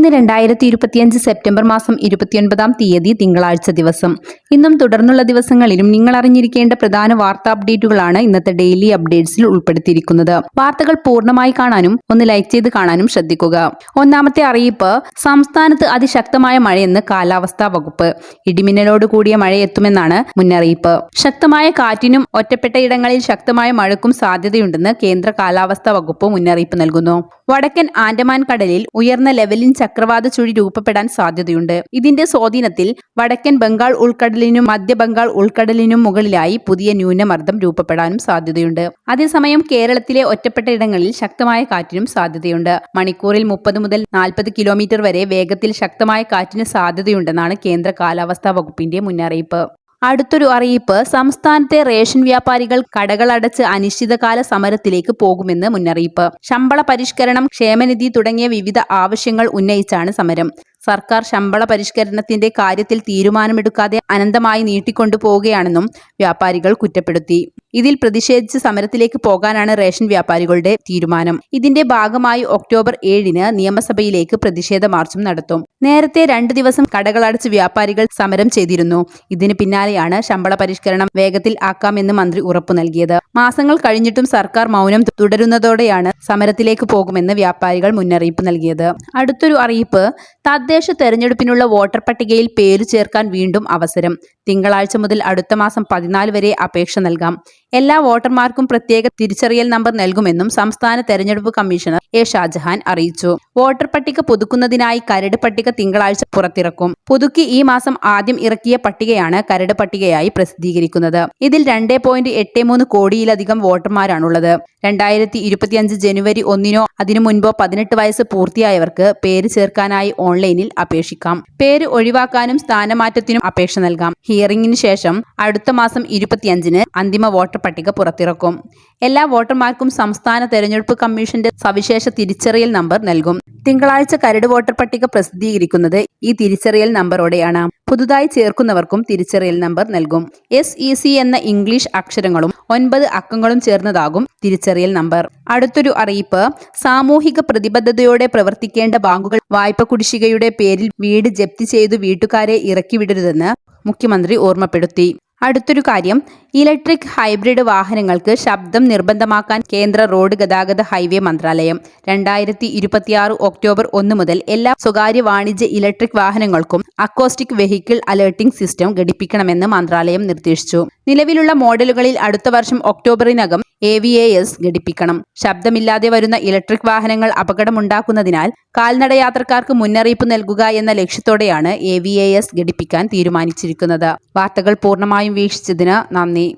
ഇന്ന് രണ്ടായിരത്തി ഇരുപത്തിയഞ്ച് സെപ്റ്റംബർ മാസം ഇരുപത്തിയൊൻപതാം തീയതി തിങ്കളാഴ്ച ദിവസം. ഇന്നും തുടർന്നുള്ള ദിവസങ്ങളിലും നിങ്ങൾ അറിഞ്ഞിരിക്കേണ്ട പ്രധാന വാർത്താ അപ്ഡേറ്റുകളാണ് ഇന്നത്തെ ഡെയിലി അപ്ഡേറ്റ്സിൽ ഉൾപ്പെടുത്തിയിരിക്കുന്നത്. വാർത്തകൾ പൂർണമായി കാണാനും ഒന്ന് ലൈക്ക് ചെയ്ത് കാണാനും ശ്രദ്ധിക്കുക. ഒന്നാമത്തെ അറിയിപ്പ് സംസ്ഥാനത്ത് അതിശക്തമായ മഴയെന്ന് കാലാവസ്ഥാ വകുപ്പ്. ഇടിമിന്നലോട് കൂടിയ മഴ എത്തുമെന്നാണ് മുന്നറിയിപ്പ്. ശക്തമായ കാറ്റിനും ഒറ്റപ്പെട്ട ഇടങ്ങളിൽ ശക്തമായ മഴയ്ക്കും സാധ്യതയുണ്ടെന്ന് കേന്ദ്ര കാലാവസ്ഥാ വകുപ്പ് മുന്നറിയിപ്പ് നൽകുന്നു. വടക്കൻ ആൻഡമാൻ കടലിൽ ഉയർന്ന ലെവലിൻ ചക്രവാത ചുഴി രൂപപ്പെടാൻ സാധ്യതയുണ്ട്. ഇതിന്റെ സ്വാധീനത്തിൽ വടക്കൻ ബംഗാൾ ഉൾക്കടലിനും മധ്യ ബംഗാൾ ഉൾക്കടലിനും മുകളിലായി പുതിയ ന്യൂനമർദ്ദം രൂപപ്പെടാനും സാധ്യതയുണ്ട്. അതേസമയം കേരളത്തിലെ ഒറ്റപ്പെട്ട ഇടങ്ങളിൽ ശക്തമായ കാറ്റിനും സാധ്യതയുണ്ട്. മണിക്കൂറിൽ മുപ്പത് മുതൽ നാൽപ്പത് കിലോമീറ്റർ വരെ വേഗത്തിൽ ശക്തമായ കാറ്റിന് സാധ്യതയുണ്ടെന്നാണ് കേന്ദ്ര കാലാവസ്ഥാ വകുപ്പിന്റെ മുന്നറിയിപ്പ്. അടുത്തൊരു അറിയിപ്പ് സംസ്ഥാനത്തെ റേഷൻ വ്യാപാരികൾ കടകളടച്ച് അനിശ്ചിതകാല സമരത്തിലേക്ക് പോകുമെന്ന് മുന്നറിയിപ്പ്. ശമ്പള പരിഷ്കരണം ക്ഷേമനിധി തുടങ്ങിയ വിവിധ ആവശ്യങ്ങൾ ഉന്നയിച്ചാണ് സമരം. സർക്കാർ ശമ്പള പരിഷ്കരണത്തിന്റെ കാര്യത്തിൽ തീരുമാനമെടുക്കാതെ അനന്തമായി നീട്ടിക്കൊണ്ടു പോവുകയാണെന്നും വ്യാപാരികൾ കുറ്റപ്പെടുത്തി. ഇതിൽ പ്രതിഷേധിച്ച് സമരത്തിലേക്ക് പോകാനാണ് റേഷൻ വ്യാപാരികളുടെ തീരുമാനം. ഇതിന്റെ ഭാഗമായി ഒക്ടോബർ ഏഴിന് നിയമസഭയിലേക്ക് പ്രതിഷേധ മാർച്ചും നടത്തും. നേരത്തെ രണ്ടു ദിവസം കടകളടച്ച് വ്യാപാരികൾ സമരം ചെയ്തിരുന്നു. ഇതിന് പിന്നാലെയാണ് ശമ്പള പരിഷ്കരണം വേഗത്തിൽ ആക്കാമെന്ന് മന്ത്രി ഉറപ്പു നൽകിയത്. മാസങ്ങൾ കഴിഞ്ഞിട്ടും സർക്കാർ മൗനം തുടരുന്നതോടെയാണ് സമരത്തിലേക്ക് പോകുമെന്ന് വ്യാപാരികൾ മുന്നറിയിപ്പ് നൽകിയത്. അടുത്തൊരു അറിയിപ്പ് തദ്ദേശ തെരഞ്ഞെടുപ്പിനുള്ള വോട്ടർ പട്ടികയിൽ പേരു ചേർക്കാൻ വീണ്ടും അവസരം. തിങ്കളാഴ്ച മുതൽ അടുത്ത മാസം പതിനാല് വരെ അപേക്ഷ നൽകാം. എല്ലാ വോട്ടർമാർക്കും പ്രത്യേക തിരിച്ചറിയൽ നമ്പർ നൽകുമെന്നും സംസ്ഥാന തെരഞ്ഞെടുപ്പ് കമ്മീഷണർ എ ഷാജഹാൻ അറിയിച്ചു. വോട്ടർ പട്ടിക പുതുക്കുന്നതിനായി കരട് പട്ടിക തിങ്കളാഴ്ച പുറത്തിറക്കും. പുതുക്കി ഈ മാസം ആദ്യം ഇറക്കിയ പട്ടികയാണ് കരട് പട്ടികയായി പ്രസിദ്ധീകരിക്കുന്നത്. ഇതിൽ രണ്ടേ പോയിന്റ് എട്ട് മൂന്ന് കോടിയിലധികം വോട്ടർമാരാണുള്ളത്. രണ്ടായിരത്തി ഇരുപത്തിയഞ്ച് ജനുവരി ഒന്നിനോ അതിനു മുൻപോ പതിനെട്ട് വയസ്സ് പൂർത്തിയായവർക്ക് പേര് ചേർക്കാനായി ഓൺലൈനിൽ അപേക്ഷിക്കാം. പേര് ഒഴിവാക്കാനും സ്ഥാനമാറ്റത്തിനും അപേക്ഷ നൽകാം. ഹിയറിംഗിന് ശേഷം അടുത്ത മാസം ഇരുപത്തിയഞ്ചിന് അന്തിമ വോട്ടർ പട്ടിക പുറത്തിറക്കും. എല്ലാ വോട്ടർമാർക്കും സംസ്ഥാന തെരഞ്ഞെടുപ്പ് കമ്മീഷന്റെ സവിശേഷ തിരിച്ചറിയൽ നമ്പർ നൽകും. തിങ്കളാഴ്ച കരട് വോട്ടർ പട്ടിക പ്രസിദ്ധീകരിക്കുന്നത് ഈ തിരിച്ചറിയൽ നമ്പറോടെയാണ്. പുതുതായി ചേർക്കുന്നവർക്കും തിരിച്ചറിയൽ നമ്പർ നൽകും. എസ് ഇ സി എന്ന ഇംഗ്ലീഷ് അക്ഷരങ്ങളും ഒൻപത് അക്കങ്ങളും ചേർന്നതാകും തിരിച്ചറിയൽ നമ്പർ. അടുത്തൊരു അറിയിപ്പ് സാമൂഹിക പ്രതിബദ്ധതയോടെ പ്രവർത്തിക്കേണ്ട ബാങ്കുകൾ വായ്പ കുടിശ്ശികയുടെ പേരിൽ വീട് ജപ്തി ചെയ്തു വീട്ടുകാരെ ഇറക്കിവിടരുതെന്ന് മുഖ്യമന്ത്രി ഓർമ്മപ്പെടുത്തി. അടുത്തൊരു കാര്യം. ഇലക്ട്രിക് ഹൈബ്രിഡ് വാഹനങ്ങൾക്ക് ശബ്ദം നിർബന്ധമാക്കാൻ കേന്ദ്ര റോഡ് ഗതാഗത ഹൈവേ മന്ത്രാലയം. രണ്ടായിരത്തി ഇരുപത്തിയാറ് ഒക്ടോബർ ഒന്ന് മുതൽ എല്ലാ സ്വകാര്യ വാണിജ്യ ഇലക്ട്രിക് വാഹനങ്ങൾക്കും അക്കോസ്റ്റിക് വെഹിക്കിൾ അലേർട്ടിംഗ് സിസ്റ്റം ഘടിപ്പിക്കണമെന്ന് മന്ത്രാലയം നിർദ്ദേശിച്ചു. നിലവിലുള്ള മോഡലുകളിൽ അടുത്ത വർഷം ഒക്ടോബറിനകം എ വി എ എസ് ഘടിപ്പിക്കണം. ശബ്ദമില്ലാതെ വരുന്ന ഇലക്ട്രിക് വാഹനങ്ങൾ അപകടമുണ്ടാക്കുന്നതിനാൽ കാൽനട യാത്രക്കാർക്ക് മുന്നറിയിപ്പ് നൽകുക എന്ന ലക്ഷ്യത്തോടെയാണ് എ വി എ എസ് ഘടിപ്പിക്കാൻ തീരുമാനിച്ചിരിക്കുന്നത്. വാർത്തകൾ പൂർണമായും വീക്ഷിച്ചതിന് നന്ദി.